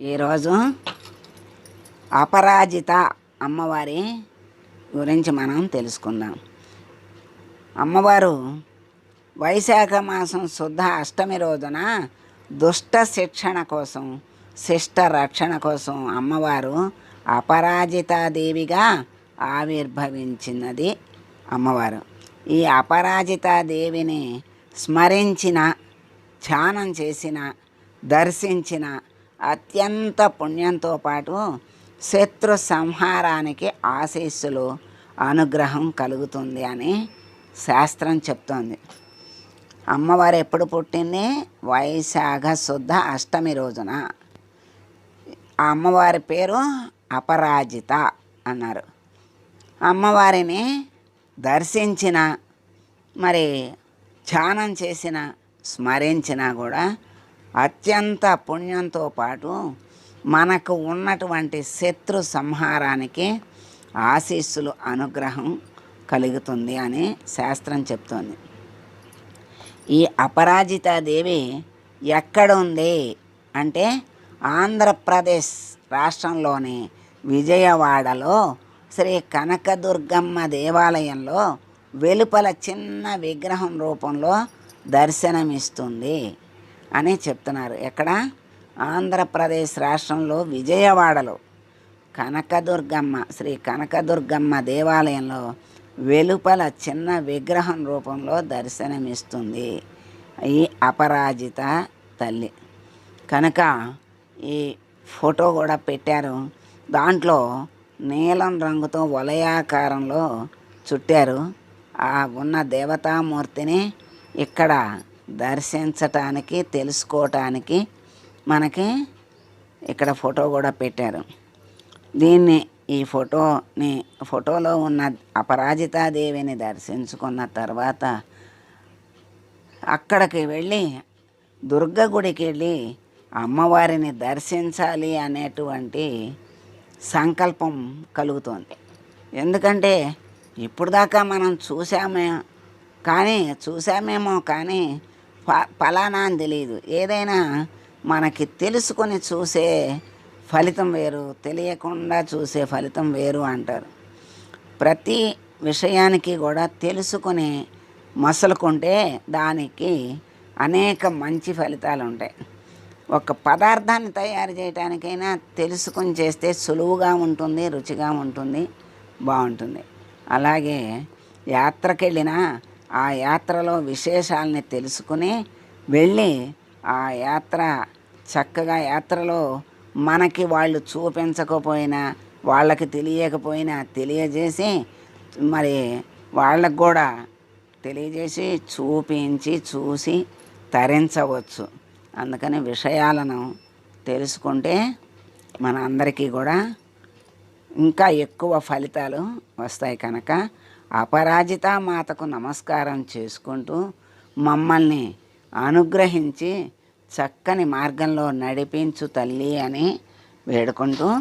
ఈరోజు అపరాజిత అమ్మవారి గురించి మనం తెలుసుకుందాం. అమ్మవారు వైశాఖ మాసం శుద్ధ అష్టమి రోజున దుష్ట శిక్షణ కోసం శిష్ట రక్షణ కోసం అమ్మవారు అపరాజితాదేవిగా ఆవిర్భవించినది అమ్మవారు. ఈ అపరాజితాదేవిని స్మరించిన ధ్యానం చేసిన దర్శించిన అత్యంత పుణ్యంతో పాటు శత్రు సంహారానికి ఆశీస్సులు అనుగ్రహం కలుగుతుంది అని శాస్త్రం చెప్తోంది. అమ్మవారు ఎప్పుడు పుట్టింది? వైశాఖ శుద్ధ అష్టమి రోజున. ఆ అమ్మవారి పేరు అపరాజిత అన్నారు. అమ్మవారిని దర్శించిన మరి ధ్యానం చేసిన స్మరించినా కూడా అత్యంత పుణ్యంతో పాటు మనకు ఉన్నటువంటి శత్రు సంహారానికి ఆశీస్సులు అనుగ్రహం కలుగుతుంది అని శాస్త్రం చెప్తోంది. ఈ అపరాజితాదేవి ఎక్కడ ఉంది అంటే ఆంధ్రప్రదేశ్ రాష్ట్రంలోని విజయవాడలో శ్రీ కనకదుర్గమ్మ దేవాలయంలో వెలుపల చిన్న విగ్రహం రూపంలో దర్శనమిస్తుంది. అని చెప్తున్నారు. ఎక్కడ? ఆంధ్రప్రదేశ్ రాష్ట్రంలో విజయవాడలో. కనకదుర్గమ్మ శ్రీ కనకదుర్గమ్మ దేవాలయంలో వెలుపల చిన్న విగ్రహం రూపంలో దర్శనమిస్తుంది. ఈ అపరాజిత తల్లి. కనుక ఈ ఫోటో కూడా పెట్టారు. దాంట్లో నీలం రంగుతో వలయాకారంలో చుట్టారు. ఆ ఉన్న దేవతామూర్తిని ఇక్కడ దర్శించటానికి తెలుసుకోవటానికి మనకి ఇక్కడ ఫోటో కూడా పెట్టారు. దీన్ని ఈ ఫోటోని ఫోటోలో ఉన్న అపరాజితాదేవిని దర్శించుకున్న తర్వాత అక్కడికి వెళ్ళి దుర్గ గుడికి వెళ్ళి అమ్మవారిని దర్శించాలి అనేటువంటి సంకల్పం కలుగుతోంది. ఎందుకంటే ఇప్పుడు దాకా మనం చూసామే కానీ చూసామేమో కానీ ఫ ఫలానా అని తెలియదు ఏదైనా మనకి తెలుసుకొని చూసే ఫలితం వేరు తెలియకుండా చూసే ఫలితం వేరు అంటారు. ప్రతి విషయానికి కూడా తెలుసుకొని మసలుకుంటే దానికి అనేక మంచి ఫలితాలు ఉంటాయి. ఒక పదార్థాన్ని తయారు చేయడానికైనా తెలుసుకొని చేస్తే సులువుగా ఉంటుంది రుచిగా ఉంటుంది బాగుంటుంది. అలాగే యాత్రకెళ్ళినా ఆ యాత్రలో విశేషాలని తెలుసుకుని వెళ్ళి ఆ యాత్ర చక్కగా యాత్రలో మనకి వాళ్ళు చూపించకపోయినా వాళ్ళకి తెలియకపోయినా తెలియజేసి మరి వాళ్ళకు కూడా తెలియజేసి చూపించి చూసి తరించవచ్చు. అందుకని విషయాలను తెలుసుకుంటే మన అందరికీ కూడా ఇంకా ఎక్కువ ఫలితాలు వస్తాయి కనుక అపరాజిత మాతకు నమస్కారం చేసుకుంటూ మమ్మల్ని అనుగ్రహించి చక్కని మార్గంలో నడిపించు తల్లి అని వేడుకుంటూ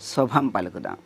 శుభం పలుకుదాం.